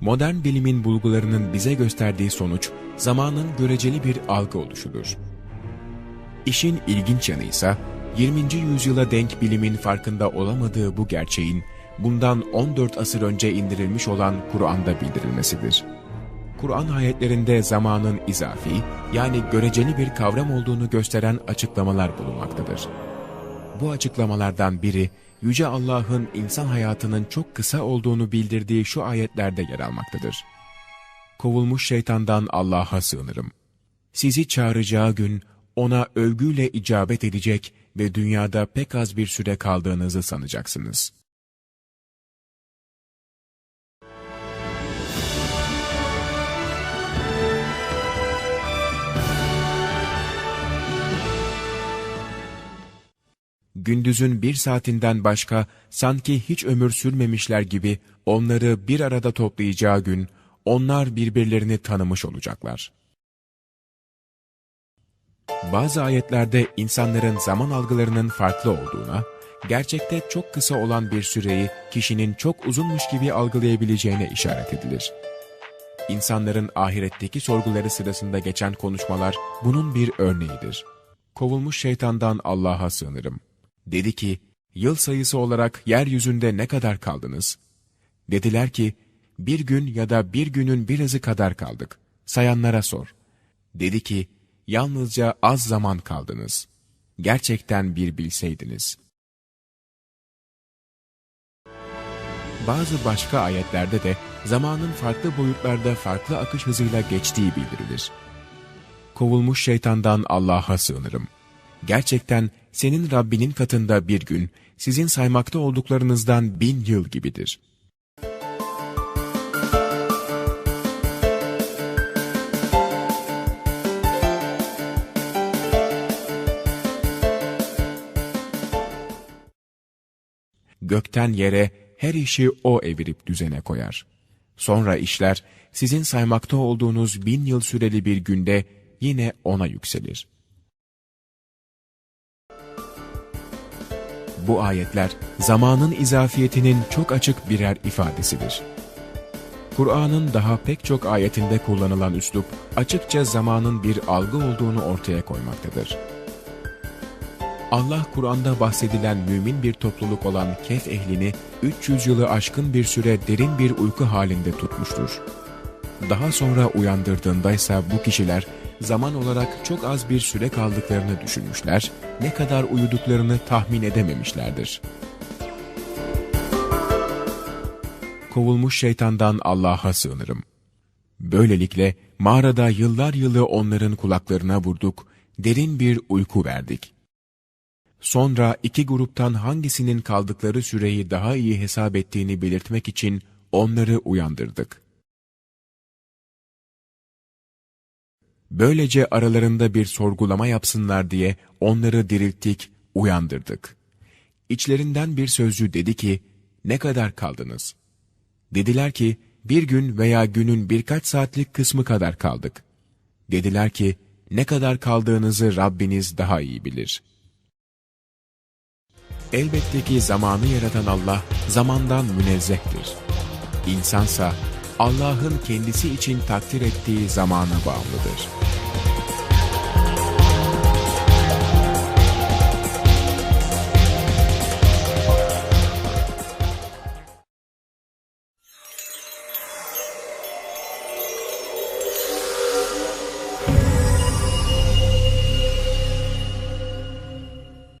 Modern bilimin bulgularının bize gösterdiği sonuç, zamanın göreceli bir algı oluşudur. İşin ilginç yanı ise 20. yüzyıla denk bilimin farkında olamadığı bu gerçeğin bundan 14 asır önce indirilmiş olan Kur'an'da bildirilmesidir. Kur'an ayetlerinde zamanın izafi yani göreceli bir kavram olduğunu gösteren açıklamalar bulunmaktadır. Bu açıklamalardan biri Yüce Allah'ın insan hayatının çok kısa olduğunu bildirdiği şu ayetlerde yer almaktadır. Kovulmuş şeytandan Allah'a sığınırım. Sizi çağıracağı gün ona övgüyle icabet edecek ve dünyada pek az bir süre kaldığınızı sanacaksınız. Gündüzün bir saatinden başka sanki hiç ömür sürmemişler gibi onları bir arada toplayacağı gün onlar birbirlerini tanımış olacaklar. Bazı ayetlerde insanların zaman algılarının farklı olduğuna, gerçekte çok kısa olan bir süreyi kişinin çok uzunmuş gibi algılayabileceğine işaret edilir. İnsanların ahiretteki sorguları sırasında geçen konuşmalar bunun bir örneğidir. Kovulmuş şeytandan Allah'a sığınırım. Dedi ki, yıl sayısı olarak yeryüzünde ne kadar kaldınız? Dediler ki, bir gün ya da bir günün birazı kadar kaldık. Sayanlara sor. Dedi ki, yalnızca az zaman kaldınız. Gerçekten bir bilseydiniz. Bazı başka ayetlerde de zamanın farklı boyutlarda farklı akış hızıyla geçtiği bildirilir. Kovulmuş şeytandan Allah'a sığınırım. Gerçekten senin Rabbinin katında bir gün, sizin saymakta olduklarınızdan bin yıl gibidir. Gökten yere her işi O evirip düzene koyar. Sonra işler sizin saymakta olduğunuz bin yıl süreli bir günde yine O'na yükselir.'' Bu ayetler zamanın izafiyetinin çok açık birer ifadesidir. Kur'an'ın daha pek çok ayetinde kullanılan üslup açıkça zamanın bir algı olduğunu ortaya koymaktadır. Allah Kur'an'da bahsedilen mümin bir topluluk olan Kehf ehlini 300 yılı aşkın bir süre derin bir uyku halinde tutmuştur. Daha sonra uyandırdığında ise bu kişiler zaman olarak çok az bir süre kaldıklarını düşünmüşler, ne kadar uyuduklarını tahmin edememişlerdir. Kovulmuş şeytandan Allah'a sığınırım. Böylelikle mağarada yıllar yılı onların kulaklarına vurduk, derin bir uyku verdik. Sonra iki gruptan hangisinin kaldıkları süreyi daha iyi hesap ettiğini belirtmek için onları uyandırdık. Böylece aralarında bir sorgulama yapsınlar diye onları dirilttik, uyandırdık. İçlerinden bir sözcü dedi ki, ne kadar kaldınız? Dediler ki, bir gün veya günün birkaç saatlik kısmı kadar kaldık. Dediler ki, ne kadar kaldığınızı Rabbiniz daha iyi bilir. Elbette ki zamanı yaratan Allah, zamandan münezzehtir. İnsansa, Allah'ın kendisi için takdir ettiği zamana bağlıdır.